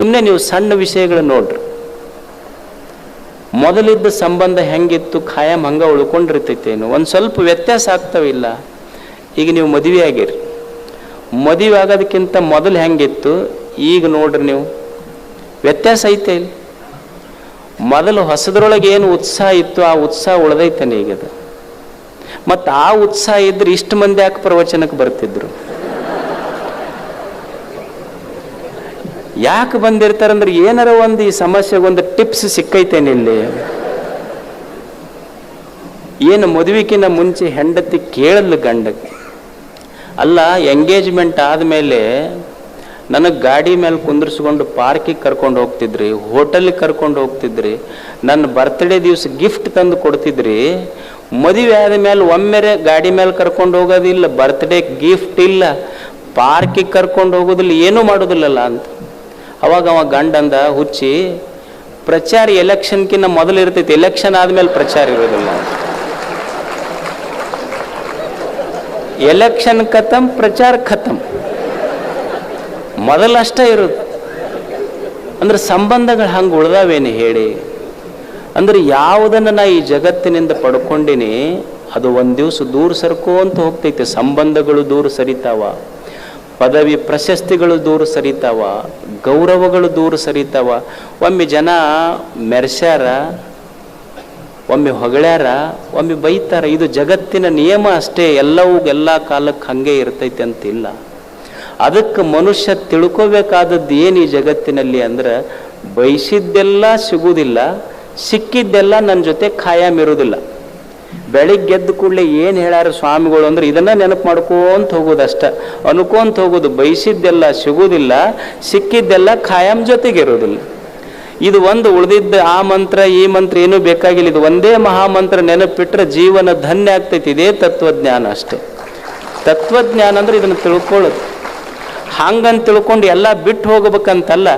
ಸುಮ್ಮನೆ ನೀವು ಸಣ್ಣ ವಿಷಯಗಳು ನೋಡ್ರಿ. ಮೊದಲಿದ್ದ ಸಂಬಂಧ ಹೆಂಗಿತ್ತು, ಖಾಯಂ ಹಂಗ ಉಳ್ಕೊಂಡಿರ್ತೈತೇನು ಒಂದು ಸ್ವಲ್ಪ ವ್ಯತ್ಯಾಸ ಆಗ್ತಾವಿಲ್ಲ ಈಗ ನೀವು ಮದುವೆ ಆಗಿರಿ. ಮದುವೆ ಆಗೋದಕ್ಕಿಂತ ಮೊದಲು ಹೆಂಗಿತ್ತು? ಈಗ ನೋಡ್ರಿ ನೀವು. ವ್ಯತ್ಯಾಸ ಐತೆ ಇಲ್ಲಿ. ಮೊದಲು ಹೊಸದ್ರೊಳಗೆ ಏನು ಉತ್ಸಾಹ ಇತ್ತು, ಆ ಉತ್ಸಾಹ ಉಳ್ದೈತಾನೆ ಈಗ ಅದು. ಮತ್ತು ಆ ಉತ್ಸಾಹ ಇದ್ರೆ ಇಷ್ಟು ಮಂದಿ ಯಾಕೆ ಪ್ರವಚನಕ್ಕೆ ಬರ್ತಿದ್ರು? ಯಾಕೆ ಬಂದಿರ್ತಾರಂದ್ರೆ ಏನಾರ ಒಂದು ಈ ಸಮಸ್ಯೆಗೆ ಒಂದು ಟಿಪ್ಸ್ ಸಿಕ್ಕೈತೇನೆ ಇಲ್ಲಿ? ಏನು ಮದುವೆಕಿನ ಮುಂಚೆ ಹೆಂಡತಿ ಕೇಳಲ್ಲ ಗಂಡಕ್ಕೆ? ಅಲ್ಲ ಎಂಗೇಜ್ಮೆಂಟ್ ಆದಮೇಲೆ ನನಗೆ ಗಾಡಿ ಮೇಲೆ ಕುಂದಿರ್ಸ್ಕೊಂಡು ಪಾರ್ಕಿಗೆ ಕರ್ಕೊಂಡು ಹೋಗ್ತಿದ್ರಿ ಹೋಟೆಲ್ಗೆ ಕರ್ಕೊಂಡು ಹೋಗ್ತಿದ್ರಿ, ನನ್ನ ಬರ್ತ್ಡೇ ದಿವಸ ಗಿಫ್ಟ್ ತಂದು ಕೊಡ್ತಿದ್ರಿ, ಮದುವೆ ಆದ ಮೇಲೆ ಒಮ್ಮೆರೆ ಗಾಡಿ ಮೇಲೆ ಕರ್ಕೊಂಡು ಹೋಗೋದಿಲ್ಲ ಬರ್ತ್ಡೇ ಗಿಫ್ಟ್ ಇಲ್ಲ ಪಾರ್ಕಿಗೆ ಕರ್ಕೊಂಡು ಹೋಗೋದಿಲ್ಲ, ಏನೂ ಮಾಡೋದಿಲ್ಲಲ್ಲ ಅಂತ. ಅವಾಗ ಅವ ಗಂಡಂದ ಹುಚ್ಚಿ, ಪ್ರಚಾರ ಎಲೆಕ್ಷನ್ಕಿನ್ನ ಮೊದಲು ಇರ್ತೈತಿ, ಎಲೆಕ್ಷನ್ ಆದಮೇಲೆ ಪ್ರಚಾರ ಇರೋದಿಲ್ಲ. ಎಲೆಕ್ಷನ್ ಖತಮ್ ಪ್ರಚಾರ ಖತಮ್ ಮೊದಲಷ್ಟೇ ಇರೋದು ಅಂದ್ರೆ ಸಂಬಂಧಗಳು ಹಂಗೆ ಉಳ್ದಾವೇನು ಹೇಳಿ? ಅಂದ್ರೆ ಯಾವುದನ್ನು ನಾ ಈ ಜಗತ್ತಿನಿಂದ ಪಡ್ಕೊಂಡಿನಿ, ಅದು ಒಂದು ದಿವಸ ದೂರ ಸರ್ಕೋಂತ ಹೋಗ್ತೈತೆ, ಸಂಬಂಧಗಳು ದೂರ ಸರಿತಾವ. ಪದವಿ ಪ್ರಶಸ್ತಿಗಳು ದೂರ ಸರಿತಾವ, ಗೌರವಗಳು ದೂರ ಸರಿತಾವ. ಒಮ್ಮೆ ಜನ ಮೆರೆಸ್ಯಾರ, ಒಮ್ಮೆ ಹೊಗಳ್ಯಾರ, ಒಮ್ಮೆ ಬೈತಾರ, ಇದು ಜಗತ್ತಿನ ನಿಯಮ ಅಷ್ಟೇ ಎಲ್ಲವೂ ಎಲ್ಲ ಕಾಲಕ್ಕೆ ಹಂಗೆ ಇರ್ತೈತೆ ಅಂತಿಲ್ಲ. ಅದಕ್ಕೆ ಮನುಷ್ಯ ತಿಳ್ಕೋಬೇಕಾದದ್ದು ಏನು ಈ ಜಗತ್ತಿನಲ್ಲಿ ಅಂದ್ರೆ, ಬಯಸಿದ್ದೆಲ್ಲ ಸಿಗುವುದಿಲ್ಲ, ಸಿಕ್ಕಿದ್ದೆಲ್ಲ ನನ್ನ ಜೊತೆ ಖಾಯಂ ಇರುವುದಿಲ್ಲ. ಬೆಳಿಗ್ಗೆ ಎದ್ದ ಕೂಡಲೇ ಏನು ಹೇಳ್ಯಾರ ಸ್ವಾಮಿಗಳು ಅಂದ್ರೆ ಇದನ್ನ ನೆನಪು ಮಾಡ್ಕೋಂತ ಹೋಗೋದು ಅಷ್ಟ ಅನ್ಕೊಂತ ಹೋಗೋದು, ಬಯಸಿದ್ದೆಲ್ಲ ಸಿಗುವುದಿಲ್ಲ ಸಿಕ್ಕಿದ್ದೆಲ್ಲ ಖಾಯಂ ಜೊತೆಗೆ ಇರೋದಿಲ್ಲ ಇದು ಒಂದು ಉಳಿದಿದ್ದ ಆ ಮಂತ್ರ, ಈ ಮಂತ್ರ ಏನೂ ಬೇಕಾಗಿಲ್ಲ. ಇದು ಒಂದೇ ಮಹಾಮಂತ್ರ ನೆನಪಿಟ್ರೆ ಜೀವನ ಧನ್ಯ ಆಗ್ತೈತಿ. ಇದೇ ತತ್ವಜ್ಞಾನ ಅಷ್ಟೆ. ತತ್ವಜ್ಞಾನ ಅಂದ್ರೆ ಇದನ್ನು ತಿಳ್ಕೊಳ್ಳೋದು. ಹಂಗಂತ ತಿಳ್ಕೊಂಡು ಎಲ್ಲ ಬಿಟ್ಟು ಹೋಗ್ಬೇಕಂತಲ್ಲ,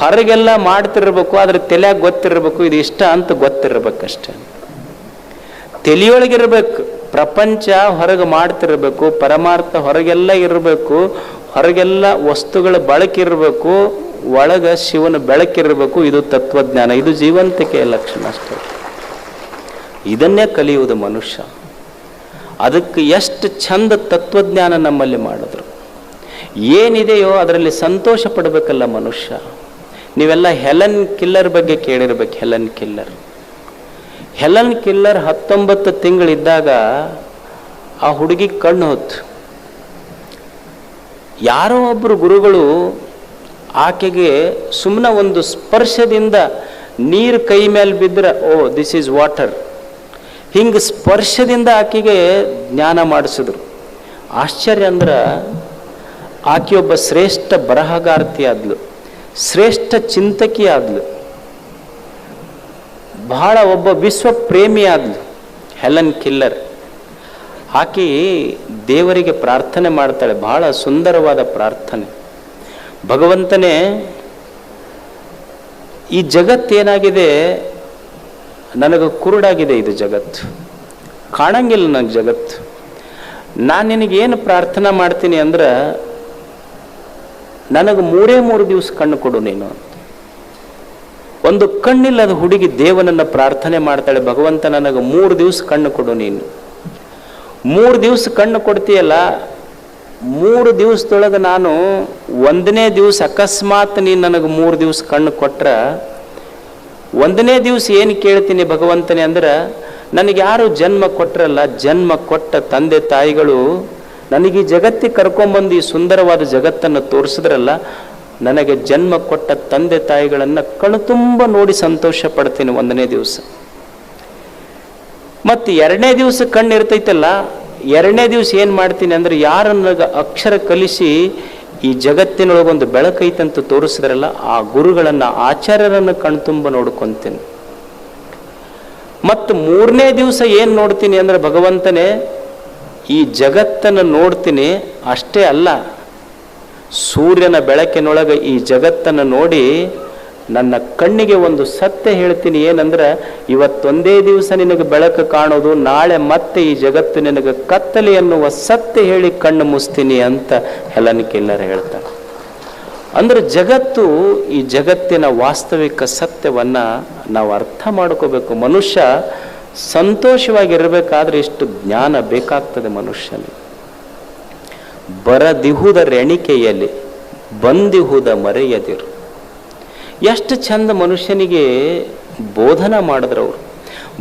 ಹೊರಗೆಲ್ಲ ಮಾಡ್ತಿರ್ಬೇಕು ಅದ್ರ ತಲೆಯಾಗ ಗೊತ್ತಿರಬೇಕು, ಇದು ಇಷ್ಟ ಅಂತ ಗೊತ್ತಿರ್ಬೇಕಷ್ಟೇ. ತಲೆಯೊಳಗಿರ್ಬೇಕು ಪ್ರಪಂಚ ಹೊರಗೆ ಮಾಡ್ತಿರ್ಬೇಕು, ಪರಮಾರ್ಥ ಹೊರಗೆಲ್ಲ ಇರಬೇಕು, ಹೊರಗೆಲ್ಲ ವಸ್ತುಗಳ ಬಳಕಿರಬೇಕು, ಒಳಗೆ ಶಿವನ ಬೆಳಕಿರಬೇಕು, ಇದು ತತ್ವಜ್ಞಾನ. ಇದು ಜೀವಂತಿಕೆಯ ಲಕ್ಷಣ ಅಷ್ಟೇ. ಇದನ್ನೇ ಕಲಿಯುವುದು ಮನುಷ್ಯ. ಅದಕ್ಕೆ ಎಷ್ಟು ಚಂದ ತತ್ವಜ್ಞಾನ ನಮ್ಮಲ್ಲಿ ಮಾಡಿದ್ರು. ಏನಿದೆಯೋ ಅದರಲ್ಲಿ ಸಂತೋಷ ಪಡಬೇಕಲ್ಲ ಮನುಷ್ಯ. ನೀವೆಲ್ಲ ಹೆಲನ್ ಕಿಲ್ಲರ್ ಬಗ್ಗೆ ಕೇಳಿರ್ಬೇಕು, ಹೆಲನ್ ಕಿಲ್ಲರ್. ಹೆಲನ್ ಕಿಲ್ಲರ್ ಹತ್ತೊಂಬತ್ತು ತಿಂಗಳಿದ್ದಾಗ ಆ ಹುಡುಗಿ ಕಣ್ಣು ಹೊತ್ತು. ಯಾರೋ ಒಬ್ಬರು ಗುರುಗಳು ಆಕೆಗೆ ಸುಮ್ಮನೆ ಒಂದು ಸ್ಪರ್ಶದಿಂದ ನೀರು ಕೈ ಮೇಲೆ ಬಿದ್ದರೆ ಓ ದಿಸ್ ಈಸ್ ವಾಟರ್ ಹಿಂಗೆ ಸ್ಪರ್ಶದಿಂದ ಆಕೆಗೆ ಜ್ಞಾನ ಮಾಡಿಸಿದ್ರು. ಆಶ್ಚರ್ಯ ಅಂದ್ರೆ ಆಕೆಯೊಬ್ಬ ಶ್ರೇಷ್ಠ ಬರಹಗಾರ್ತಿ ಆದ್ಲು, ಶ್ರೇಷ್ಠ ಚಿಂತಕಿ ಆದ್ಲು. ಬಹಳ ಒಬ್ಬ ವಿಶ್ವ ಪ್ರೇಮಿ ಆದ್ಲು ಹೆಲನ್ ಕಿಲ್ಲರ್. ಆಕೆ ದೇವರಿಗೆ ಪ್ರಾರ್ಥನೆ ಮಾಡ್ತಾಳೆ, ಬಹಳ ಸುಂದರವಾದ ಪ್ರಾರ್ಥನೆ. ಭಗವಂತನೇ, ಈ ಜಗತ್ತೇನಾಗಿದೆ ನನಗೆ ಕುರುಡಾಗಿದೆ ಇದು ಜಗತ್ತು ಕಾಣಂಗಿಲ್ಲ ನನಗೆ ಜಗತ್ತು ನಾನು ನಿನಗೇನು ಪ್ರಾರ್ಥನೆ ಮಾಡ್ತೀನಿ ಅಂದ್ರೆ, ನನಗೆ ಮೂರೇ ಮೂರು ದಿವಸ ಕಣ್ಣು ಕೊಡು ನೀನು ಅಂತ. ಒಂದು ಕಣ್ಣಿಲ್ಲದ ಹುಡುಗಿ ದೇವನನ್ನು ಪ್ರಾರ್ಥನೆ ಮಾಡ್ತಾಳೆ, ಭಗವಂತ, ನನಗೆ ಮೂರು ದಿವಸ ಕಣ್ಣು ಕೊಡು ನೀನು. ಮೂರು ದಿವಸ ಕಣ್ಣು ಕೊಡ್ತೀಯಲ್ಲ, ಮೂರು ದಿವಸದೊಳಗೆ ನಾನು ಒಂದನೇ ದಿವಸ ಅಕಸ್ಮಾತ್ ನೀನು ನನಗೆ ಮೂರು ದಿವಸ ಕಣ್ಣು ಕೊಟ್ರ, ಒಂದನೇ ದಿವಸ ಏನು ಕೇಳ್ತೀನಿ ಭಗವಂತನೇ ಅಂದ್ರೆ, ನನಗೆ ಯಾರು ಜನ್ಮ ಕೊಟ್ರಲ್ಲ, ಜನ್ಮ ಕೊಟ್ಟ ತಂದೆ ತಾಯಿಗಳು ನನಗೆ ಈ ಜಗತ್ತಿಗೆ ಕರ್ಕೊಂಬಂದು ಈ ಸುಂದರವಾದ ಜಗತ್ತನ್ನು ತೋರಿಸಿದ್ರಲ್ಲ ನನಗೆ ಜನ್ಮ ಕೊಟ್ಟ ತಂದೆ ತಾಯಿಗಳನ್ನು ಕಣ್ಣು ತುಂಬ ನೋಡಿ ಸಂತೋಷ ಪಡ್ತೀನಿ ಒಂದನೇ ದಿವಸ. ಮತ್ತು ಎರಡನೇ ದಿವಸ ಕಣ್ಣು ಇರ್ತೈತಲ್ಲ, ಎರಡನೇ ದಿವಸ ಏನು ಮಾಡ್ತೀನಿ ಅಂದ್ರೆ ಯಾರನ್ನ ಅಕ್ಷರ ಕಲಿಸಿ ಈ ಜಗತ್ತಿನೊಳಗೊಂದು ಬೆಳಕೈತಂತ ತೋರಿಸಿದ್ರಲ್ಲ, ಆ ಗುರುಗಳನ್ನು, ಆಚಾರ್ಯರನ್ನು ಕಣ್ತುಂಬ ನೋಡ್ಕೊತೀನಿ. ಮತ್ತು ಮೂರನೇ ದಿವಸ ಏನು ನೋಡ್ತೀನಿ ಅಂದ್ರೆ ಭಗವಂತನೇ ಈ ಜಗತ್ತನ್ನು ನೋಡ್ತೀನಿ, ಅಷ್ಟೇ ಅಲ್ಲ ಸೂರ್ಯನ ಬೆಳಕಿನೊಳಗೆ ಈ ಜಗತ್ತನ್ನು ನೋಡಿ ನನ್ನ ಕಣ್ಣಿಗೆ ಒಂದು ಸತ್ಯ ಹೇಳ್ತೀನಿ ಏನಂದ್ರೆ, ಇವತ್ತೊಂದೇ ದಿವಸ ನಿನಗೆ ಬೆಳಕು ಕಾಣೋದು, ನಾಳೆ ಮತ್ತೆ ಈ ಜಗತ್ತು ನಿನಗೆ ಕತ್ತಲೆ ಎನ್ನುವ ಸತ್ಯ ಹೇಳಿ ಕಣ್ಣು ಮುಸ್ತೀನಿ ಅಂತ ಹೆಲನ್ ಕಿಲ್ಲರ್ ಹೇಳ್ತಾನೆ. ಅಂದ್ರೆ ಜಗತ್ತು ಈ ಜಗತ್ತಿನ ವಾಸ್ತವಿಕ ಸತ್ಯವನ್ನ ನಾವು ಅರ್ಥ ಮಾಡ್ಕೋಬೇಕು. ಮನುಷ್ಯ ಸಂತೋಷವಾಗಿರಬೇಕಾದ್ರೆ ಇಷ್ಟು ಜ್ಞಾನ ಬೇಕಾಗ್ತದೆ ಮನುಷ್ಯನಿಗೆ. ಬರದಿಹುದ ರೆಣಿಕೆಯಲ್ಲಿ, ಬಂದಿಹುದ ಮರೆಯದಿರು. ಎಷ್ಟು ಚಂದ ಮನುಷ್ಯನಿಗೆ ಬೋಧನ ಮಾಡಿದ್ರವರು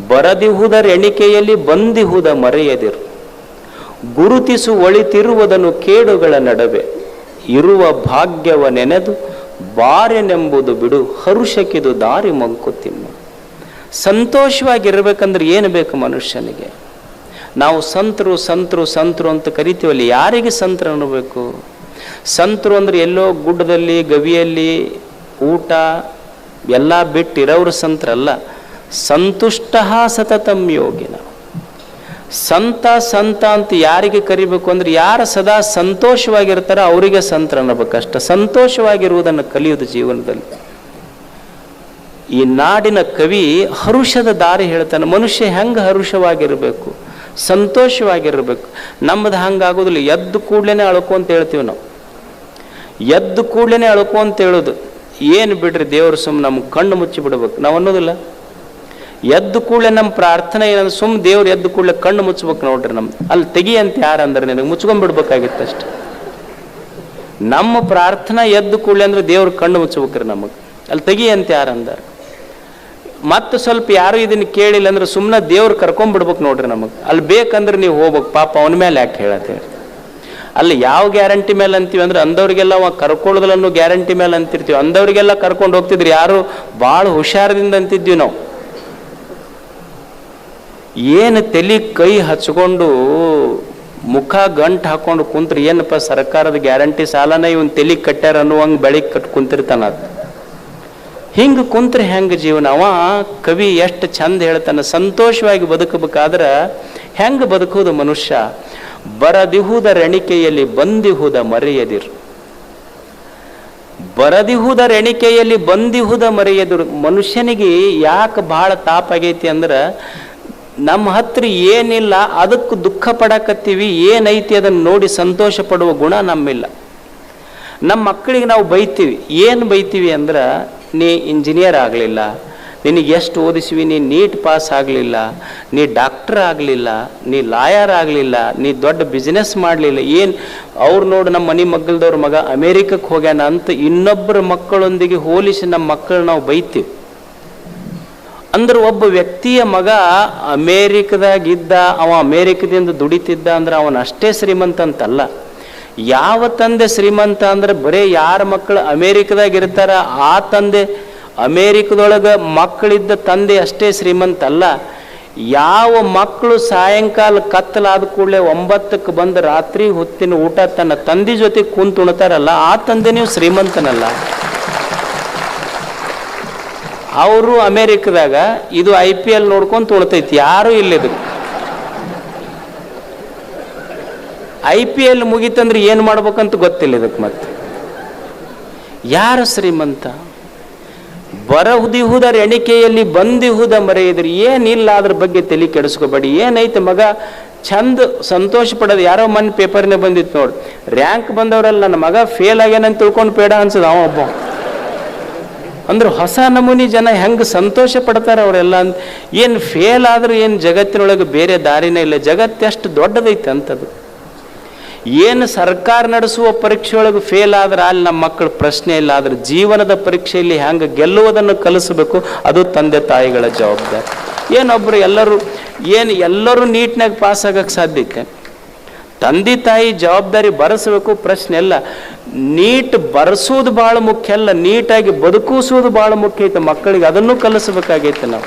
ಬರದಿಹುದ ರೆಣಿಕೆಯಲ್ಲಿ, ಬಂದಿಹುದ ಮರೆಯದಿರು. ಗುರುತಿಸು ಒಳಿತಿರುವುದನ್ನು ಕೇಡುಗಳ ನಡುವೆ. ಇರುವ ಭಾಗ್ಯವ ನೆನೆದು, ಬಾರೆನೆಂಬುದು ಬಿಡು ಹರುಷಕ್ಕಿದು ದಾರಿ ಮಂಕುತಿಮ್ಮ. ಸಂತೋಷವಾಗಿರ್ಬೇಕಂದ್ರೆ ಏನು ಬೇಕು ಮನುಷ್ಯನಿಗೆ? ನಾವು ಸಂತರು ಸಂತರು ಸಂತರು ಅಂತ ಕರಿತೀವಲ್ಲಿ, ಯಾರಿಗೆ ಸಂತರು ಅನ್ನಬೇಕು? ಸಂತರು ಅಂದ್ರೆ ಎಲ್ಲೋ ಗುಡ್ಡದಲ್ಲಿ, ಗವಿಯಲ್ಲಿ ಊಟ, ಎಲ್ಲ ಬಿಟ್ಟಿರೋರು ಸಂತರಲ್ಲ. ಸಂತುಷ್ಟ ಸತತಂ ಯೋಗಿನ. ಸಂತ ಸಂತ ಅಂತ ಯಾರಿಗೆ ಕರಿಬೇಕು ಅಂದ್ರೆ, ಯಾರು ಸದಾ ಸಂತೋಷವಾಗಿರ್ತಾರೋ ಅವರಿಗೆ ಸಂತರ ಅನ್ನಬೇಕಷ್ಟ ಸಂತೋಷವಾಗಿರುವುದನ್ನು ಕಲಿಯೋದು ಜೀವನದಲ್ಲಿ. ಈ ನಾಡಿನ ಕವಿ ಹರುಷದ ದಾರಿ ಹೇಳ್ತಾನೆ, ಮನುಷ್ಯ ಹೆಂಗೆ ಹರುಷವಾಗಿರಬೇಕು? ಸಂತೋಷವಾಗಿರಬೇಕು. ನಮ್ಮದು ಹಂಗಾಗೋದಿಲ್ಲ. ಎದ್ದು ಕೂಡ್ಲೇನೆ ಅಳ್ಕೊ ಅಂತ ಹೇಳ್ತೀವಿ ನಾವು. ಎದ್ದು ಕೂಡ್ಲೇನೆ ಅಳ್ಕೊ ಅಂತ ಹೇಳೋದು. ಏನು ಬಿಡ್ರಿ ದೇವರು ಸುಮ್ಮನೆ ನಮ್ಗೆ ಕಣ್ಣು ಮುಚ್ಚಿ ಬಿಡ್ಬೇಕು. ನಾವು ಅನ್ನೋದಿಲ್ಲ. ಎದ್ದು ಕೂಡಲೇ ನಮ್ಮ ಪ್ರಾರ್ಥನೆ ಏನಂದ್ರೆ ಸುಮ್ ದೇವ್ರು ಎದ್ದು ಕೂಡಲೇ ಕಣ್ಣು ಮುಚ್ಚಬೇಕು ನೋಡ್ರಿ ನಮ್ದು. ಅಲ್ಲಿ ತೆಗಿ ಅಂತ ಯಾರಂದ್ರೆ ನಿನಗೆ ಮುಚ್ಕೊಂಡ್ಬಿಡ್ಬೇಕಾಗಿತ್ತು ಅಷ್ಟೆ. ನಮ್ಮ ಪ್ರಾರ್ಥನೆ ಎದ್ದು ಕೂಡಲೇ ಅಂದ್ರೆ ದೇವ್ರ ಕಣ್ಣು ಮುಚ್ಚಬೇಕ್ರಿ ನಮಗೆ. ಅಲ್ಲಿ ತೆಗಿ ಅಂತ ಯಾರಂದಾರ ಮತ್ತೆ ಸ್ವಲ್ಪ ಯಾರು ಇದನ್ನ ಕೇಳಿಲ್ಲ ಅಂದ್ರೆ ಸುಮ್ಮನೆ ದೇವ್ರು ಕರ್ಕೊಂಡ್ಬಿಡ್ಬೇಕು ನೋಡ್ರಿ ನಮಗೆ. ಅಲ್ಲಿ ಬೇಕಂದ್ರೆ ನೀವು ಹೋಗ್ಬೇಕು. ಪಾಪ ಅವನ ಮೇಲೆ ಯಾಕೆ ಹೇಳತ್ತೇಳಿ ಅಲ್ಲಿ ಯಾವ ಗ್ಯಾರಂಟಿ ಮೇಲೆ ಅಂತೀವಿ ಅಂದ್ರೆ ಅಂದವ್ರಿಗೆಲ್ಲ ಕರ್ಕೊಳ್ಳೋದಿಲ್ಲ ಅನ್ನೋ ಗ್ಯಾರಂಟಿ ಮೇಲೆ ಅಂತಿರ್ತೀವಿ. ಅಂದವ್ರಿಗೆಲ್ಲ ಕರ್ಕೊಂಡು ಹೋಗ್ತಿದ್ರು ಯಾರು? ಭಾಳ ಹುಷಾರದಿಂದ ಅಂತಿದ್ವಿ ನಾವು. ಏನು ತಲೆ ಕೈ ಹಚ್ಕೊಂಡು ಮುಖ ಗಂಟು ಹಾಕೊಂಡು ಕುಂತ್ರೆ ಏನಪ್ಪ ಸರ್ಕಾರದ ಗ್ಯಾರಂಟಿ ಸಾಲನ ಇವನ್ ತಲೆ ಕಟ್ಟ್ಯಾರ ಅನ್ನುವಂಗೆ ಬೆಳಿಗ್ಗೆ ಕಟ್ ಕುಂತಿರ್ತಾನ ಅದ್? ಹಿಂಗೆ ಕುಂತ್ರೆ ಹೆಂಗೆ ಜೀವನ? ಅವ ಕವಿ ಎಷ್ಟು ಚಂದ ಹೇಳ್ತಾನೆ, ಸಂತೋಷವಾಗಿ ಬದುಕಬೇಕಾದ್ರೆ ಹೆಂಗೆ ಬದುಕುವುದು ಮನುಷ್ಯ? ಬರದಿಹುದ ರೆಣಿಕೆಯಲ್ಲಿ ಬಂದಿಹುದ ಮರೆಯದಿರು. ಬರದಿಹುದ ರೆಣಿಕೆಯಲ್ಲಿ ಬಂದಿಹುದ ಮರೆಯದಿರು. ಮನುಷ್ಯನಿಗೆ ಯಾಕೆ ಭಾಳ ತಾಪ ಆಗೈತಿ ಅಂದ್ರೆ ನಮ್ಮ ಹತ್ರ ಏನಿಲ್ಲ, ಅದಕ್ಕೆ ದುಃಖ ಪಡಕತ್ತೀವಿ, ಏನೈತಿ ಅದನ್ನು ನೋಡಿ ಸಂತೋಷ ಪಡುವ ಗುಣ ನಮ್ಮಿಲ್ಲ. ನಮ್ಮ ಮಕ್ಕಳಿಗೆ ನಾವು ಬೈತೀವಿ. ಏನು ಬೈತೀವಿ ಅಂದ್ರೆ ನೀ ಇಂಜಿನಿಯರ್ ಆಗಲಿಲ್ಲ, ನಿನಗೆ ಎಷ್ಟು ಓದಿಸಿವಿ, ನೀ ನೀಟ್ ಪಾಸ್ ಆಗಲಿಲ್ಲ, ನೀ ಡಾಕ್ಟರ್ ಆಗಲಿಲ್ಲ, ನೀ ಲಾಯರ್ ಆಗಲಿಲ್ಲ, ನೀ ದೊಡ್ಡ ಬಿಸ್ನೆಸ್ ಮಾಡಲಿಲ್ಲ, ಏನು ಅವ್ರು ನೋಡು ನಮ್ಮ ಮನೆ ಮಗ್ಗಲ್ದವ್ರ ಮಗ ಅಮೇರಿಕಕ್ಕೆ ಹೋಗ್ಯಾನ ಅಂತ ಇನ್ನೊಬ್ಬರ ಮಕ್ಕಳೊಂದಿಗೆ ಹೋಲಿಸಿ ನಮ್ಮ ಮಕ್ಕಳು ನಾವು ಬೈತೀವಿ. ಅಂದ್ರೆ ಒಬ್ಬ ವ್ಯಕ್ತಿಯ ಮಗ ಅಮೇರಿಕದಾಗಿದ್ದ ಅವ ಅಮೇರಿಕದಿಂದ ದುಡಿತಿದ್ದ ಅಂದ್ರೆ ಅವನ ಅಷ್ಟೇ ಶ್ರೀಮಂತ ಅಂತಲ್ಲ ಯಾವ ತಂದೆ ಶ್ರೀಮಂತ ಅಂದ್ರೆ ಬರೀ ಯಾರ ಮಕ್ಕಳು ಅಮೇರಿಕದಾಗ ಇರ್ತಾರ, ಆ ತಂದೆ ಅಮೇರಿಕದೊಳಗೆ ಮಕ್ಕಳಿದ್ದ ತಂದೆ ಅಷ್ಟೇ ಶ್ರೀಮಂತ ಅಲ್ಲ. ಯಾವ ಮಕ್ಕಳು ಸಾಯಂಕಾಲ ಕತ್ತಲಾದ ಕೂಡಲೇ ಒಂಬತ್ತಕ್ಕೆ ಬಂದು ರಾತ್ರಿ ಹೊತ್ತಿನ ಊಟ ತನ್ನ ತಂದೆ ಜೊತೆ ಕುಂತು ಉಣ್ತಾರಲ್ಲ, ಆ ತಂದೆ ನೀವು ಶ್ರೀಮಂತನಲ್ಲ. ಅವರು ಅಮೇರಿಕದಾಗ, ಇದು ಐ ಪಿ ಎಲ್ ನೋಡ್ಕೊಂತ ಉಣ್ತೈತಿ, ಯಾರು ಇಲ್ಲಿದು. ಐ ಪಿ ಎಲ್ ಮುಗೀತಂದ್ರೆ ಏನು ಮಾಡ್ಬೇಕಂತ ಗೊತ್ತಿಲ್ಲ ಇದಕ್ಕೆ ಮತ್ತೆ. ಯಾರು ಶ್ರೀಮಂತ? ಬರಹುದಿಹುದರ ಎಣಿಕೆಯಲ್ಲಿ ಬಂದಿಹುದ ಮರೆಯಿದ್ರಿ ಏನಿಲ್ಲ ಅದ್ರ ಬಗ್ಗೆ ತಲೆ ಕೆಡಿಸ್ಕೋಬೇಡಿ. ಏನೈತೆ ಮಗ? ಚಂದ ಸಂತೋಷ ಪಡೋದು. ಯಾರೋ ಮನ್ ಪೇಪರ್ನೇ ಬಂದಿತ್ತು ನೋಡಿ. ರ್ಯಾಂಕ್ ಬಂದವರಲ್ಲ ನನ್ನ ಮಗ ಫೇಲ್ ಆಗ್ಯಾನಂತ ತಿಳ್ಕೊಂಡು ಬೇಡ ಅನ್ಸದ ಅವ ಒಬ್ಬ. ಅಂದ್ರೆ ಹೊಸ ನಮೂನಿ ಜನ ಹೆಂಗೆ ಸಂತೋಷ ಪಡ್ತಾರೆ ಅವರೆಲ್ಲ ಅಂತ. ಏನು ಫೇಲ್ ಆದರೂ ಏನು ಜಗತ್ತಿನೊಳಗೆ ಬೇರೆ ದಾರಿನೇ ಇಲ್ಲ. ಜಗತ್ತೆಷ್ಟು ದೊಡ್ಡದೈತೆ ಅಂತದು. ಏನು ಸರ್ಕಾರ ನಡೆಸುವ ಪರೀಕ್ಷೆಯೊಳಗೆ ಫೇಲ್ ಆದ್ರೆ ಅಲ್ಲಿ ನಮ್ಮ ಮಕ್ಕಳು ಪ್ರಶ್ನೆ ಇಲ್ಲ, ಆದ್ರೆ ಜೀವನದ ಪರೀಕ್ಷೆಯಲ್ಲಿ ಹೆಂಗೆ ಗೆಲ್ಲುವುದನ್ನು ಕಲಿಸಬೇಕು, ಅದು ತಂದೆ ತಾಯಿಗಳ ಜವಾಬ್ದಾರಿ. ಏನೊಬ್ಬರು ಎಲ್ಲರೂ, ಏನು ಎಲ್ಲರೂ ನೀಟ್ನಾಗ ಪಾಸ್ ಆಗೋಕ್ಕೆ ಸಾಧ್ಯಕ್ಕೆ ತಂದೆ ತಾಯಿ ಜವಾಬ್ದಾರಿ ಬರೆಸಬೇಕು, ಪ್ರಶ್ನೆ ಅಲ್ಲ ನೀಟ್ ಬರೆಸೋದು ಭಾಳ ಮುಖ್ಯ ಅಲ್ಲ, ನೀಟಾಗಿ ಬದುಕಿಸೋದು ಭಾಳ ಮುಖ್ಯ ಐತೆ, ಮಕ್ಕಳಿಗೆ ಅದನ್ನು ಕಲಿಸ್ಬೇಕಾಗೈತೆ ನಾವು.